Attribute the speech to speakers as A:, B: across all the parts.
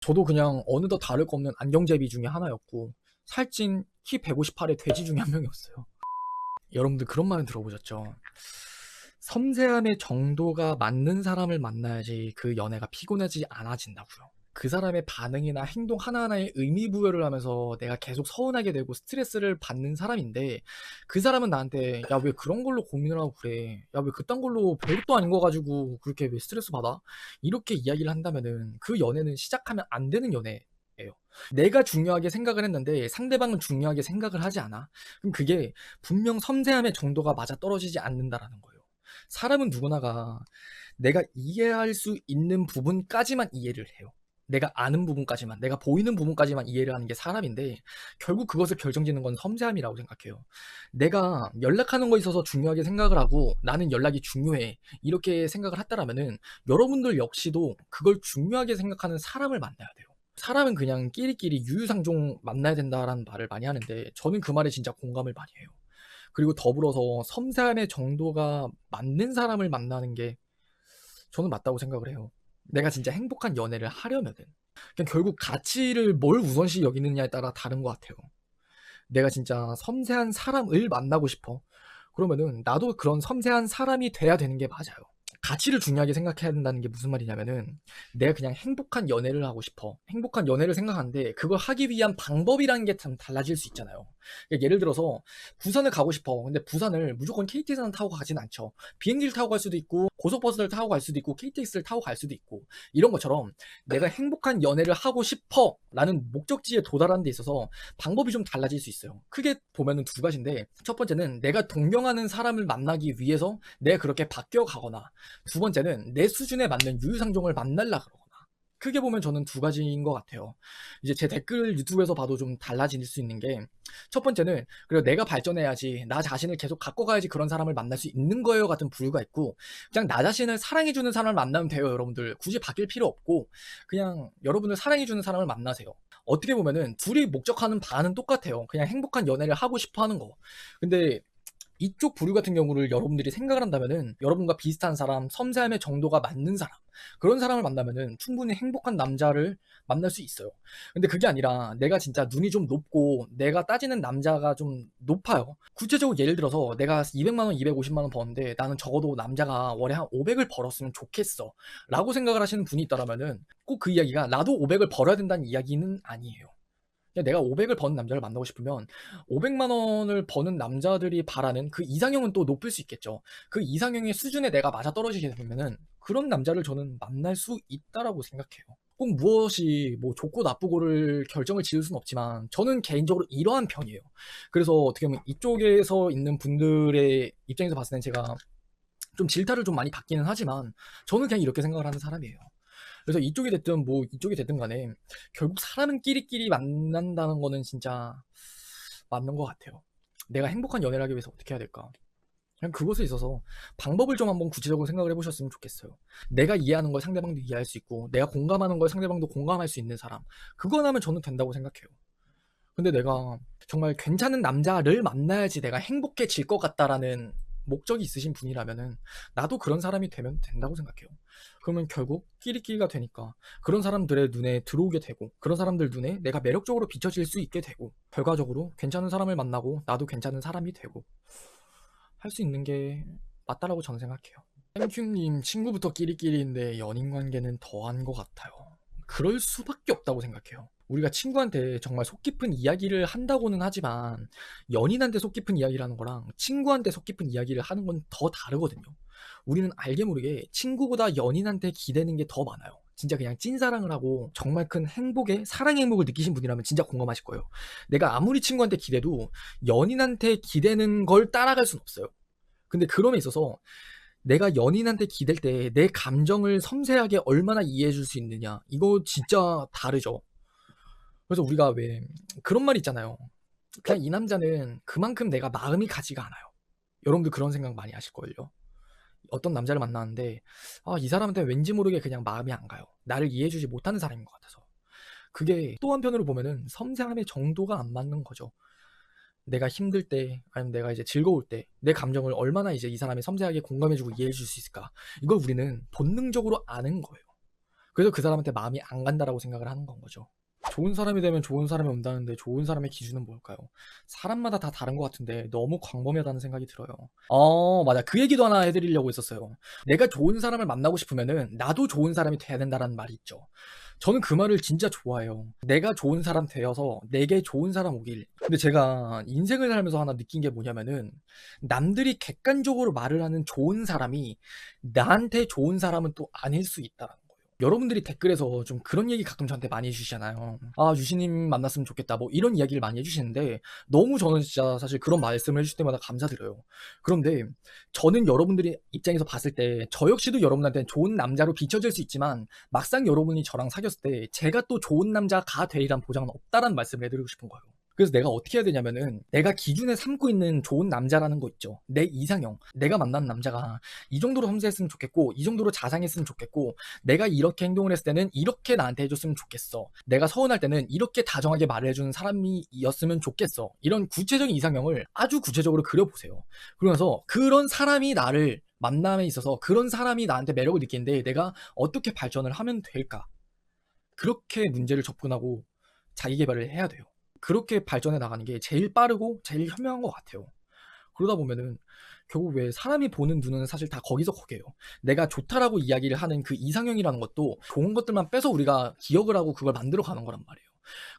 A: 저도 그냥 어느덧 다를 거 없는 안경제비 중에 하나였고 살찐 키 158의 돼지 중에 한 명이었어요. 여러분들 그런 말은 들어보셨죠? 섬세함의 정도가 맞는 사람을 만나야지 그 연애가 피곤하지 않아진다고요. 그 사람의 반응이나 행동 하나하나에 의미 부여를 하면서 내가 계속 서운하게 되고 스트레스를 받는 사람인데 그 사람은 나한테 야 왜 그런 걸로 고민을 하고 그래 야 왜 그딴 걸로 별것도 아닌 거 가지고 그렇게 왜 스트레스 받아 이렇게 이야기를 한다면은 그 연애는 시작하면 안 되는 연애. 내가 중요하게 생각을 했는데 상대방은 중요하게 생각을 하지 않아. 그럼 그게 분명 섬세함의 정도가 맞아 떨어지지 않는다라는 거예요. 사람은 누구나가 내가 이해할 수 있는 부분까지만 이해를 해요. 내가 아는 부분까지만, 내가 보이는 부분까지만 이해를 하는 게 사람인데, 결국 그것을 결정짓는 건 섬세함이라고 생각해요. 내가 연락하는 거에 있어서 중요하게 생각을 하고, 나는 연락이 중요해. 이렇게 생각을 했다라면은, 여러분들 역시도 그걸 중요하게 생각하는 사람을 만나야 돼요. 사람은 그냥 끼리끼리 유유상종 만나야 된다라는 말을 많이 하는데, 저는 그 말에 진짜 공감을 많이 해요. 그리고 더불어서 섬세함의 정도가 맞는 사람을 만나는 게 저는 맞다고 생각을 해요. 내가 진짜 행복한 연애를 하려면은 결국 가치를 뭘 우선시 여기느냐에 따라 다른 것 같아요. 내가 진짜 섬세한 사람을 만나고 싶어. 그러면은 나도 그런 섬세한 사람이 돼야 되는 게 맞아요. 가치를 중요하게 생각해야 된다는 게 무슨 말이냐면은 내가 그냥 행복한 연애를 하고 싶어. 행복한 연애를 생각하는데 그걸 하기 위한 방법이라는 게 참 달라질 수 있잖아요. 그러니까 예를 들어서 부산을 가고 싶어. 근데 부산을 무조건 KTX만 타고 가진 않죠. 비행기를 타고 갈 수도 있고 고속버스를 타고 갈 수도 있고 KTX를 타고 갈 수도 있고 이런 것처럼 내가 행복한 연애를 하고 싶어 라는 목적지에 도달하는 데 있어서 방법이 좀 달라질 수 있어요. 크게 보면은 두 가지인데 첫 번째는 내가 동경하는 사람을 만나기 위해서 내가 그렇게 바뀌어 가거나 두 번째는 내 수준에 맞는 유유상종을 만날라 그러거나 크게 보면 저는 두 가지인 것 같아요. 이제 제 댓글 유튜브에서 봐도 좀 달라질 수 있는 게 첫 번째는 그리고 내가 발전해야지 나 자신을 계속 갖고 가야지 그런 사람을 만날 수 있는 거예요 같은 부류가 있고 그냥 나 자신을 사랑해주는 사람을 만나면 돼요 여러분들 굳이 바뀔 필요 없고 그냥 여러분을 사랑해주는 사람을 만나세요. 어떻게 보면은 둘이 목적하는 바는 똑같아요. 그냥 행복한 연애를 하고 싶어 하는 거. 근데 이쪽 부류 같은 경우를 여러분들이 생각을 한다면은 여러분과 비슷한 사람, 섬세함의 정도가 맞는 사람, 그런 사람을 만나면은 충분히 행복한 남자를 만날 수 있어요. 근데 그게 아니라 내가 진짜 눈이 좀 높고 내가 따지는 남자가 좀 높아요. 구체적으로 예를 들어서 내가 200만 원, 250만 원 버는데 나는 적어도 남자가 월에 한 500을 벌었으면 좋겠어. 라고 생각을 하시는 분이 있다라면은 꼭 그 이야기가 나도 500을 벌어야 된다는 이야기는 아니에요. 내가 500을 버는 남자를 만나고 싶으면 500만 원을 버는 남자들이 바라는 그 이상형은 또 높을 수 있겠죠. 그 이상형의 수준에 내가 맞아 떨어지게 되면은 그런 남자를 저는 만날 수 있다라고 생각해요. 꼭 무엇이 뭐 좋고 나쁘고를 결정을 지을 수는 없지만 저는 개인적으로 이러한 편이에요. 그래서 어떻게 보면 이쪽에서 있는 분들의 입장에서 봤을 땐 제가 좀 질타를 좀 많이 받기는 하지만 저는 그냥 이렇게 생각을 하는 사람이에요. 그래서 이쪽이 됐든 뭐 이쪽이 됐든 간에 결국 사람은 끼리끼리 만난다는 거는 진짜 맞는 것 같아요. 내가 행복한 연애를 하기 위해서 어떻게 해야 될까? 그냥 그것에 있어서 방법을 좀 한번 구체적으로 생각을 해보셨으면 좋겠어요. 내가 이해하는 걸 상대방도 이해할 수 있고, 내가 공감하는 걸 상대방도 공감할 수 있는 사람. 그거 하면 저는 된다고 생각해요. 근데 내가 정말 괜찮은 남자를 만나야지 내가 행복해질 것 같다라는 목적이 있으신 분이라면은 나도 그런 사람이 되면 된다고 생각해요. 그러면 결국 끼리끼리가 되니까 그런 사람들의 눈에 들어오게 되고 그런 사람들 눈에 내가 매력적으로 비춰질 수 있게 되고 결과적으로 괜찮은 사람을 만나고 나도 괜찮은 사람이 되고 할 수 있는 게 맞다라고 저는 생각해요. 땡큐님 친구부터 끼리끼리인데 연인 관계는 더한 것 같아요. 그럴 수밖에 없다고 생각해요. 우리가 친구한테 정말 속 깊은 이야기를 한다고는 하지만 연인한테 속 깊은 이야기를 하는 거랑 친구한테 속 깊은 이야기를 하는 건 더 다르거든요. 우리는 알게 모르게 친구보다 연인한테 기대는 게 더 많아요. 진짜 그냥 찐사랑을 하고 정말 큰 행복에 사랑의 행복을 느끼신 분이라면 진짜 공감하실 거예요. 내가 아무리 친구한테 기대도 연인한테 기대는 걸 따라갈 순 없어요. 근데 그럼에 있어서 내가 연인한테 기댈 때 내 감정을 섬세하게 얼마나 이해해 줄 수 있느냐. 이거 진짜 다르죠. 그래서 우리가 왜 그런 말 있잖아요. 그냥 이 남자는 그만큼 내가 마음이 가지가 않아요. 여러분들 그런 생각 많이 하실걸요. 어떤 남자를 만나는데 아, 이 사람한테 왠지 모르게 그냥 마음이 안 가요. 나를 이해해주지 못하는 사람인 것 같아서. 그게 또 한편으로 보면은 섬세함의 정도가 안 맞는 거죠. 내가 힘들 때 아니면 내가 이제 즐거울 때 내 감정을 얼마나 이제 이 사람이 섬세하게 공감해주고 이해해줄 수 있을까 이걸 우리는 본능적으로 아는 거예요. 그래서 그 사람한테 마음이 안 간다라고 생각을 하는 건 거죠. 좋은 사람이 되면 좋은 사람이 온다는데 좋은 사람의 기준은 뭘까요? 사람마다 다 다른 것 같은데 너무 광범위하다는 생각이 들어요. 어, 맞아. 그 얘기도 하나 해드리려고 했었어요. 내가 좋은 사람을 만나고 싶으면은 나도 좋은 사람이 돼야 된다는 말이 있죠. 저는 그 말을 진짜 좋아해요. 내가 좋은 사람 되어서 내게 좋은 사람 오길. 근데 제가 인생을 살면서 하나 느낀 게 뭐냐면은 남들이 객관적으로 말을 하는 좋은 사람이 나한테 좋은 사람은 또 아닐 수 거예요. 여러분들이 댓글에서 좀 그런 얘기 가끔 저한테 많이 해주시잖아요. 아, 유신님 만났으면 좋겠다. 뭐 이런 이야기를 많이 해주시는데 너무 저는 진짜 사실 그런 말씀을 해주실 때마다 감사드려요. 그런데 저는 여러분들이 입장에서 봤을 때 저 역시도 여러분한테 좋은 남자로 비춰질 수 있지만 막상 여러분이 저랑 사귀었을 때 제가 또 좋은 남자가 되리란 보장은 없다라는 말씀을 해드리고 싶은 거예요. 그래서 내가 어떻게 해야 되냐면은 내가 기준에 삼고 있는 좋은 남자라는 거 있죠. 내 이상형. 내가 만난 남자가 이 정도로 섬세했으면 좋겠고 이 정도로 자상했으면 좋겠고 내가 이렇게 행동을 했을 때는 이렇게 나한테 해줬으면 좋겠어. 내가 서운할 때는 이렇게 다정하게 말을 해주는 사람이었으면 좋겠어. 이런 구체적인 이상형을 아주 구체적으로 그려보세요. 그러면서 그런 사람이 나를 만남에 있어서 그런 사람이 나한테 매력을 느끼는데 내가 어떻게 발전을 하면 될까? 그렇게 문제를 접근하고 자기 개발을 해야 돼요. 그렇게 발전해 나가는 게 제일 빠르고 제일 현명한 것 같아요. 그러다 보면은 결국 왜 사람이 보는 눈은 사실 다 거기서 거기에요. 내가 좋다라고 이야기를 하는 그 이상형이라는 것도 좋은 것들만 빼서 우리가 기억을 하고 그걸 만들어 가는 거란 말이에요.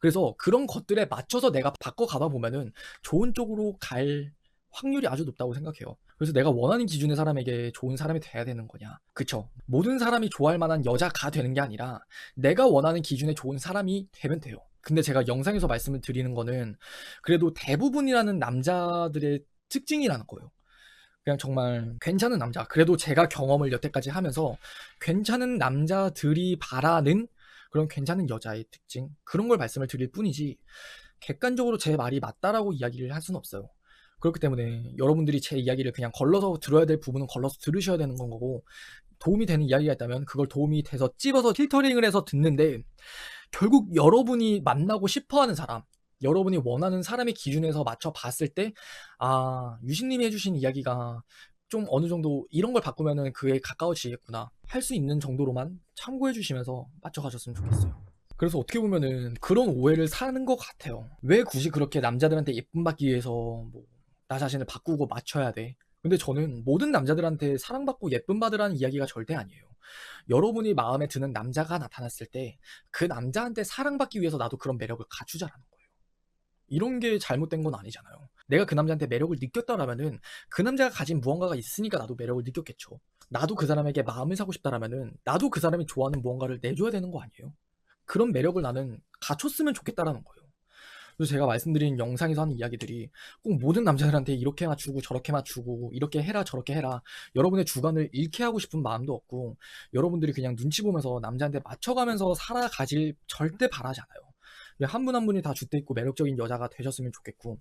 A: 그래서 그런 것들에 맞춰서 내가 바꿔 가다 보면은 좋은 쪽으로 갈 확률이 아주 높다고 생각해요. 그래서 내가 원하는 기준의 사람에게 좋은 사람이 돼야 되는 거냐. 그쵸. 모든 사람이 좋아할 만한 여자가 되는 게 아니라 내가 원하는 기준의 좋은 사람이 되면 돼요. 근데 제가 영상에서 말씀을 드리는 거는 그래도 대부분이라는 남자들의 특징이라는 거예요. 그냥 정말 괜찮은 남자. 그래도 제가 경험을 여태까지 하면서 괜찮은 남자들이 바라는 그런 괜찮은 여자의 특징. 그런 걸 말씀을 드릴 뿐이지 객관적으로 제 말이 맞다라고 이야기를 할 수는 없어요. 그렇기 때문에 여러분들이 제 이야기를 그냥 걸러서 들어야 될 부분은 걸러서 들으셔야 되는 건 거고 도움이 되는 이야기가 있다면 그걸 도움이 돼서 찝어서 필터링을 해서 듣는데 결국 여러분이 만나고 싶어 하는 사람, 여러분이 원하는 사람의 기준에서 맞춰 봤을 때, 아, 유신님이 해주신 이야기가 좀 어느 정도 이런 걸 바꾸면은 그에 가까워지겠구나. 할 수 있는 정도로만 참고해 주시면서 맞춰 가셨으면 좋겠어요. 그래서 어떻게 보면은 그런 오해를 사는 것 같아요. 왜 굳이 그렇게 남자들한테 예쁨 받기 위해서 뭐 나 자신을 바꾸고 맞춰야 돼? 근데 저는 모든 남자들한테 사랑받고 예쁨 받으라는 이야기가 절대 아니에요. 여러분이 마음에 드는 남자가 나타났을 때 그 남자한테 사랑받기 위해서 나도 그런 매력을 갖추자라는 거예요. 이런 게 잘못된 건 아니잖아요. 내가 그 남자한테 매력을 느꼈다라면은 그 남자가 가진 무언가가 있으니까 나도 매력을 느꼈겠죠. 나도 그 사람에게 마음을 사고 싶다라면은 나도 그 사람이 좋아하는 무언가를 내줘야 되는 거 아니에요? 그런 매력을 나는 갖췄으면 좋겠다라는 거예요. 그래서 제가 말씀드린 영상에서 하는 이야기들이 꼭 모든 남자들한테 이렇게 맞추고 저렇게 맞추고 이렇게 해라 저렇게 해라 여러분의 주관을 잃게 하고 싶은 마음도 없고 여러분들이 그냥 눈치 보면서 남자한테 맞춰가면서 살아가질 절대 바라지 않아요. 한분한 분이 다 주대 있고 매력적인 여자가 되셨으면 좋겠고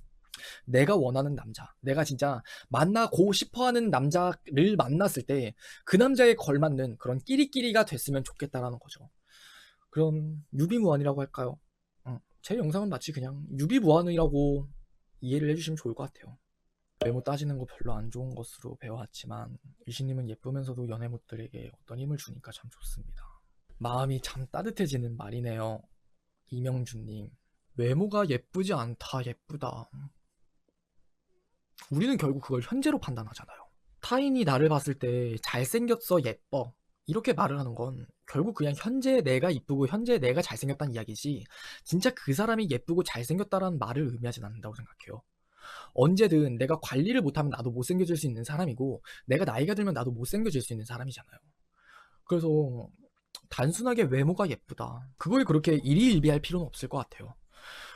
A: 내가 원하는 남자, 내가 진짜 만나고 싶어 하는 남자를 만났을 때 그 남자에 걸맞는 그런 끼리끼리가 됐으면 좋겠다라는 거죠. 그런 유비무환이라고 할까요? 제 영상은 마치 그냥 유비무환이라고 이해를 해주시면 좋을 것 같아요. 외모 따지는 거 별로 안 좋은 것으로 배워왔지만 유신님은 예쁘면서도 연애못들에게 어떤 힘을 주니까 참 좋습니다. 마음이 참 따뜻해지는 말이네요. 이명준님. 외모가 예쁘지 않다, 예쁘다. 우리는 결국 그걸 현재로 판단하잖아요. 타인이 나를 봤을 때 잘생겼어, 예뻐. 이렇게 말을 하는 건 결국 그냥 현재 내가 이쁘고 현재 내가 잘생겼다는 이야기지 진짜 그 사람이 예쁘고 잘생겼다라는 말을 의미하진 않는다고 생각해요. 언제든 내가 관리를 못하면 나도 못생겨질 수 있는 사람이고 내가 나이가 들면 나도 못생겨질 수 있는 사람이잖아요. 그래서 단순하게 외모가 예쁘다. 그걸 그렇게 일희일비할 필요는 없을 것 같아요.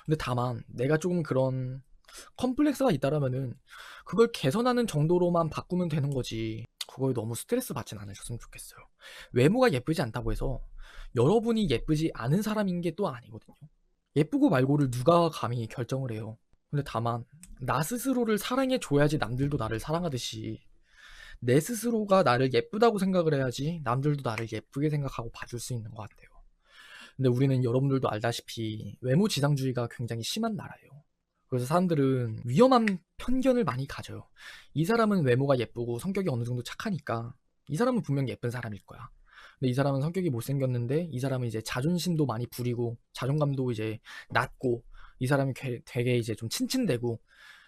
A: 근데 다만 내가 조금 그런 컴플렉스가 있다라면은 그걸 개선하는 정도로만 바꾸면 되는 거지. 그거에 너무 스트레스 받진 않으셨으면 좋겠어요. 외모가 예쁘지 않다고 해서 여러분이 예쁘지 않은 사람인 게 또 아니거든요. 예쁘고 말고를 누가 감히 결정을 해요. 근데 다만 나 스스로를 사랑해 줘야지 남들도 나를 사랑하듯이 내 스스로가 나를 예쁘다고 생각을 해야지 남들도 나를 예쁘게 생각하고 봐줄 수 있는 것 같아요. 근데 우리는 여러분들도 알다시피 외모 지상주의가 굉장히 심한 나라예요. 그래서 사람들은 위험한 편견을 많이 가져요. 이 사람은 외모가 예쁘고 성격이 어느 정도 착하니까 이 사람은 분명 예쁜 사람일 거야. 근데 이 사람은 성격이 못생겼는데 이 사람은 이제 자존심도 많이 부리고 자존감도 이제 낮고 이 사람이 게- 되게 이제 좀 친친대고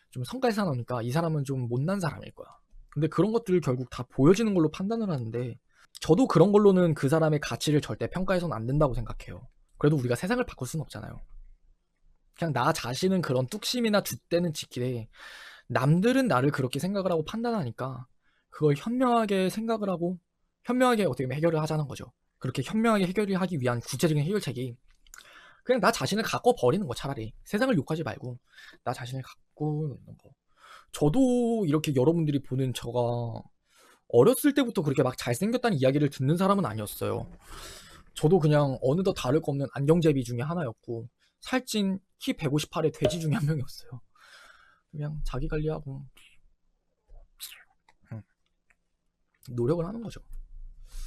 A: 좀 성깔 사나우니까 이 사람은 좀 못난 사람일 거야. 근데 그런 것들을 결국 다 보여지는 걸로 판단을 하는데 저도 그런 걸로는 그 사람의 가치를 절대 평가해서는 안 된다고 생각해요. 그래도 우리가 세상을 바꿀 수는 없잖아요. 그냥 나 자신은 그런 뚝심이나 줏대는 지키되 남들은 나를 그렇게 생각을 하고 판단하니까 그걸 현명하게 생각을 하고 현명하게 어떻게 보면 해결을 하자는 거죠. 그렇게 현명하게 해결을 하기 위한 구체적인 해결책이 그냥 나 자신을 갖고 버리는 거 차라리 세상을 욕하지 말고 나 자신을 갖고 있는 거. 저도 이렇게 여러분들이 보는 저가 어렸을 때부터 그렇게 막 잘생겼다는 이야기를 듣는 사람은 아니었어요. 저도 그냥 어느덧 다를 거 없는 안경제비 중에 하나였고 살찐 키 158의 돼지 중에 한 명이었어요. 그냥 자기 관리하고 음, 노력을 하는 거죠.